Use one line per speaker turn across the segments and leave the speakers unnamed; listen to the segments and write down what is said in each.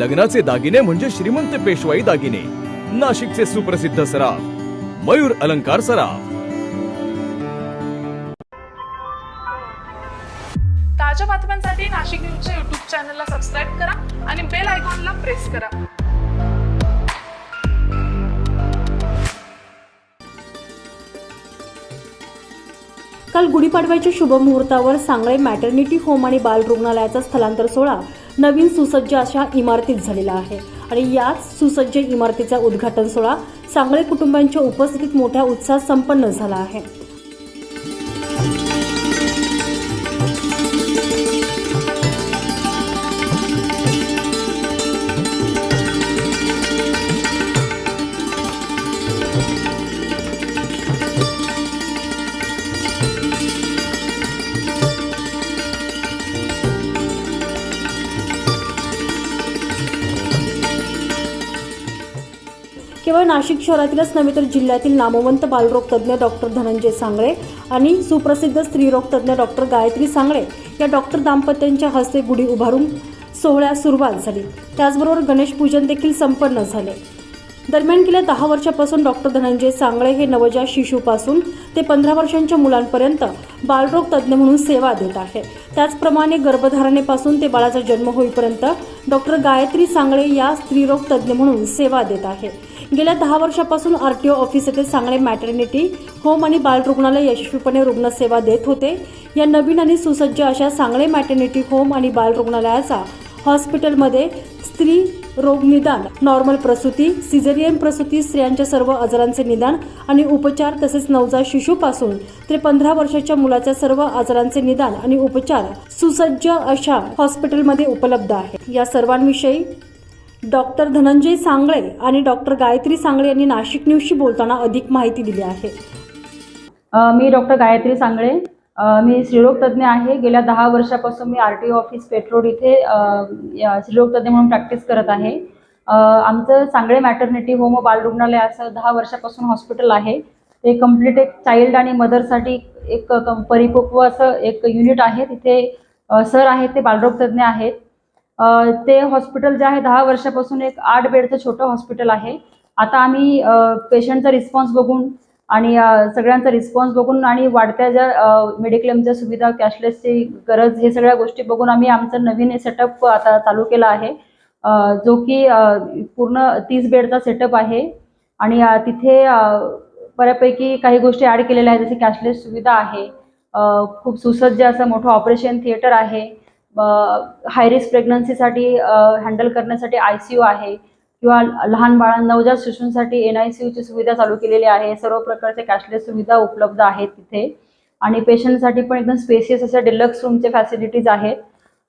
लग्नाचे दागिने म्हणजे श्रीमंत पेशवाई दागिने. नाशिकचे सुप्रसिद्ध सराफ मयूर अलंकार सराफ.
ताज्या बातम्यांसाठी नाशिक न्यूजच्या युट्यूब चॅनलला सबस्क्राईब करा आणि बेल आयकॉनला प्रेस करा.
काल गुढीपाडव्याच्या शुभमुहूर्तावर सांगळे मॅटर्निटी होम आणि बाल रुग्णालयाचा स्थलांतर सोहळा. नवीन सुसज्ज अशा इमारतीत झालेला आहे. आणि याच सुसज्ज इमारतीचा उद्घाटन सोहळा सांगळे कुटुंबांच्या उपस्थितीत मोठ्या उत्साहात संपन्न झाला आहे. केवळ नाशिक शहरातीलच नव्हे तर जिल्ह्यातील नामवंत बालरोग तज्ज्ञ डॉक्टर धनंजय सांगळे आणि सुप्रसिद्ध स्त्रीरोग तज्ज्ञ डॉक्टर गायत्री सांगळे या डॉक्टर दाम्पत्यांच्या हस्ते गुढी उभारून सोहळ्यास सुरुवात झाली. त्याचबरोबर गणेश पूजन देखील संपन्न झाले. दरम्यान गेल्या दहा वर्षापासून डॉक्टर धनंजय सांगळे हे नवजात शिशूपासून ते पंधरा वर्षांच्या मुलांपर्यंत बालरोग तज्ज्ञ म्हणून सेवा देत आहे. त्याचप्रमाणे गर्भधारणेपासून ते बाळाचा जन्म होईपर्यंत डॉक्टर गायत्री सांगळे या स्त्रीरोग तज्ज्ञ म्हणून सेवा देत आहे. गेल्या दहा वर्षापासून आर टी ओ ऑफिस येथे सांगळे मॅटर्निटी होम आणि बाल रुग्णालय यशस्वीपणे रुग्णसेवा देत होते. या नवीन आणि सुसज्ज अशा सांगळे मॅटर्निटी होम आणि बाल रुग्णालयाचा हॉस्पिटलमध्ये स्त्री रोग निदान नॉर्मल प्रसूती सिझेरियन प्रसूती स्त्रियांच्या सर्व आजारांचे निदान आणि उपचार तसेच नवजात शिशूपासून ते पंधरा वर्षाच्या मुलाच्या सर्व आजारांचे निदान आणि उपचार सुसज्ज अशा हॉस्पिटलमध्ये उपलब्ध आहे या सर्वांविषयी डॉक्टर धनंजय सांगळे आणि डॉक्टर गायत्री सांगळे यांनी नाशिक न्यूजशी बोलताना अधिक माहिती दिली आहे.
मी डॉक्टर गायत्री सांगळे मी स्त्रीरोगतज्ञ आहे. गेल्या दहा वर्षापासून मी R T O office petrol इथे स्त्रीरोगतज्ञ म्हणून प्रॅक्टिस करत आहे. आमचं सांगळे मॅटर्निटी होम बाल रुग्णालय असं दहा वर्षापासून हॉस्पिटल आहे. ते कंप्लीट एक चाइल्ड आणि मदरसाठी एक परिपक्व असं एक युनिट आहे. तिथे सर आहेत ते बालरोगतज्ञ आहेत. ते हॉस्पिटल जे आहे दहा वर्षापासून एक आठ बेडचं छोटं हॉस्पिटल आहे. आता आम्ही पेशंटचा रिस्पॉन्स बघून आणि सगळ्यांचा रिस्पॉन्स बघून आणि वाढत्या ज्या मेडिक्लेमच्या सुविधा कॅशलेसची गरज हे सगळ्या गोष्टी बघून आम्ही आमचं नवीन सेटअप आता चालू केला आहे. जो की पूर्ण तीस बेडचा सेटअप आहे. आणि तिथे बऱ्यापैकी काही गोष्टी ॲड केलेल्या आहेत जसे कॅशलेस सुविधा आहे. खूप सुसज्ज असं मोठं ऑपरेशन थिएटर आहे. हाय रिस्क प्रेग्नन्सीसाठी हँडल करण्यासाठी आय सी यू आहे. किंवा लहान बाळां नवजात शिशूंसाठी एन आय सी यूची सुविधा चालू केलेली आहे. सर्व प्रकारचे कॅशलेस सुविधा उपलब्ध आहेत तिथे. आणि पेशंटसाठी पण एकदम स्पेसियस अशा डिलक्स रूमचे फॅसिलिटीज आहेत.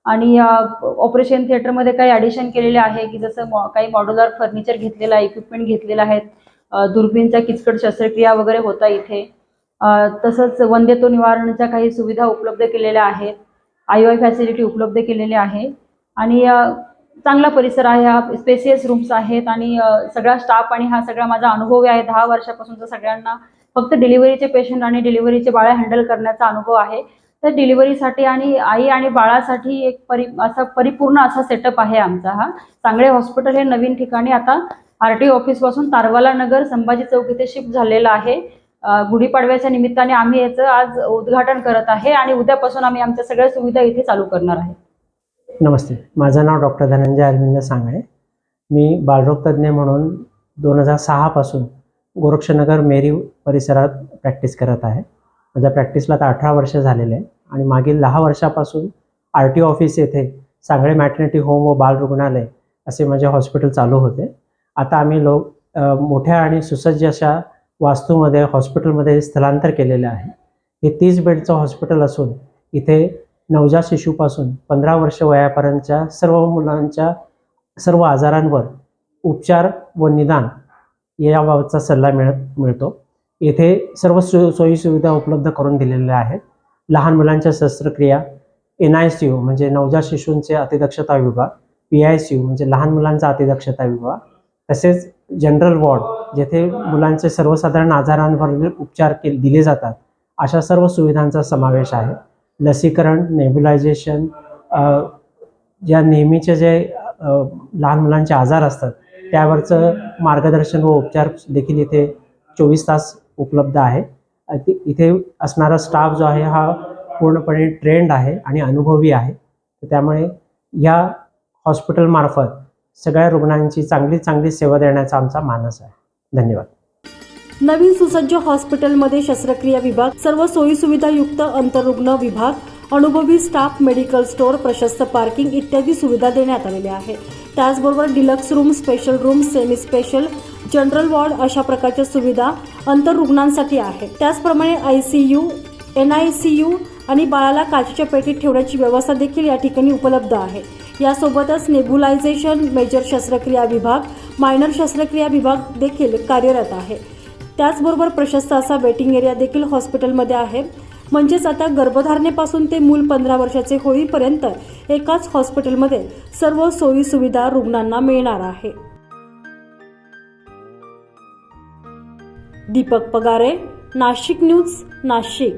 आणि ऑपरेशन थिएटरमध्ये काही ॲडिशन केलेले आहे की जसं मॉ काही मॉड्युलर फर्निचर घेतलेलं आहे इक्विपमेंट घेतलेलं आहे अ, किचकट शस्त्रक्रिया वगैरे होता इथे. तसंच वंदेतो निवारणाच्या काही सुविधा उपलब्ध केलेल्या आहेत. आय आय फॅसिलिटी उपलब्ध केलेली आहे. आणि चांगला परिसर आहे हा स्पेसियस रूम्स आहेत आणि सगळा स्टाफ आणि हा सगळा माझा अनुभव आहे. दहा वर्षापासूनचा सगळ्यांना फक्त डिलिव्हरीचे पेशंट आणि डिलिव्हरीचे बाळा हँडल करण्याचा अनुभव आहे. तर डिलिव्हरीसाठी आणि आई आणि बाळासाठी एक परि असा परिपूर्ण असा सेटअप आहे आमचा हा. चांगले हॉस्पिटल हे नवीन ठिकाणी आता आर टी ऑफिसपासून तारवाला नगर संभाजी चौक इथे शिफ्ट झालेलं आहे. गुढीपाडव्याच्या निमित्ताने आम्ही याचं आज उद्घाटन करत आहे आणि उद्यापासून आम्ही आमच्या सगळ्या सुविधा इथे चालू करणार आहे.
नमस्ते. माझं नाव डॉक्टर धनंजय अरविंद सांगळे. मी बालरोग तज्ज्ञ म्हणून दोन हजार सहापासून गोरक्षनगर मेरी परिसरात प्रॅक्टिस करत आहे. माझ्या प्रॅक्टिसला आता अठरा वर्ष झालेले आहे आणि मागील दहा वर्षापासून आर टी ऑफिस येथे सांगळे मॅटर्निटी होम व बाल रुग्णालय असे माझे हॉस्पिटल चालू होते. आता आम्ही लोक मोठ्या आणि सुसज्ज अशा वास्तूमध्ये हॉस्पिटलमध्ये स्थलांतर केलेले आहे. हे तीस बेडचं हॉस्पिटल असून इथे नवजात शिशूपासून पंधरा वर्ष वयापर्यंतच्या सर्व मुलांच्या सर्व आजारांवर उपचार व निदान याबाबतचा सल्ला मिळत मिळतो. येथे सर्व सो सोयीसुविधा उपलब्ध करून दिलेल्या आहेत. लहान मुलांच्या शस्त्रक्रिया एन आय सी यू म्हणजे नवजात शिशूंचे अतिदक्षता विभाग पी आय सी यू म्हणजे लहान मुलांचा अतिदक्षता विभाग तसेच जनरल वॉर्ड जेथे मुलांचे सर्वसाधारण आजारांवर उपचार के दिले जातात अशा सर्व सुविधांचा समावेश आहे. लसीकरण नेब्युलायझेशन ज्या नेहमीचे जे लहान मुलांचे आजार असतात त्यावरचं मार्गदर्शन व उपचार देखील इथे चोवीस तास उपलब्ध आहे. ति- इथे असणारा स्टाफ जो आहे हा पूर्णपणे ट्रेंड आहे आणि अनुभवी आहे. तर त्यामुळे या हॉस्पिटलमार्फत सगळ्या रुग्णांची चांगली चांगली सेवा देण्याचा आमचा मानस आहे. धन्यवाद.
नवीन सुसज्ज हॉस्पिटलमध्ये शस्त्रक्रिया विभाग सर्व सोयीसुविधायुक्त अंतरुग्ण विभाग अनुभवी स्टाफ मेडिकल स्टोअर प्रशस्त पार्किंग इत्यादी सुविधा देण्यात आलेल्या आहेत. त्याचबरोबर deluxe room special room semi special general ward अशा प्रकारच्या सुविधा अंतरुग्णांसाठी आहेत. त्याचप्रमाणे I C U N I C U आणि बाळाला काचेच्या पेटीत ठेवण्याची व्यवस्था देखील या ठिकाणी उपलब्ध आहे. यासोबतच नेबुलायझेशन मेजर शस्त्रक्रिया विभाग मायनर शस्त्रक्रिया विभाग देखील कार्यरत आहे. त्याचबरोबर प्रशस्त असा वेटिंग एरिया देखील हॉस्पिटलमध्ये आहे. म्हणजेच आता गर्भधारणेपासून ते मूल पंधरा वर्षाचे होईपर्यंत एकाच हॉस्पिटलमध्ये सर्व सोयी सुविधा रुग्णांना मिळणार आहे. दीपक पगारे नाशिक न्यूज नाशिक.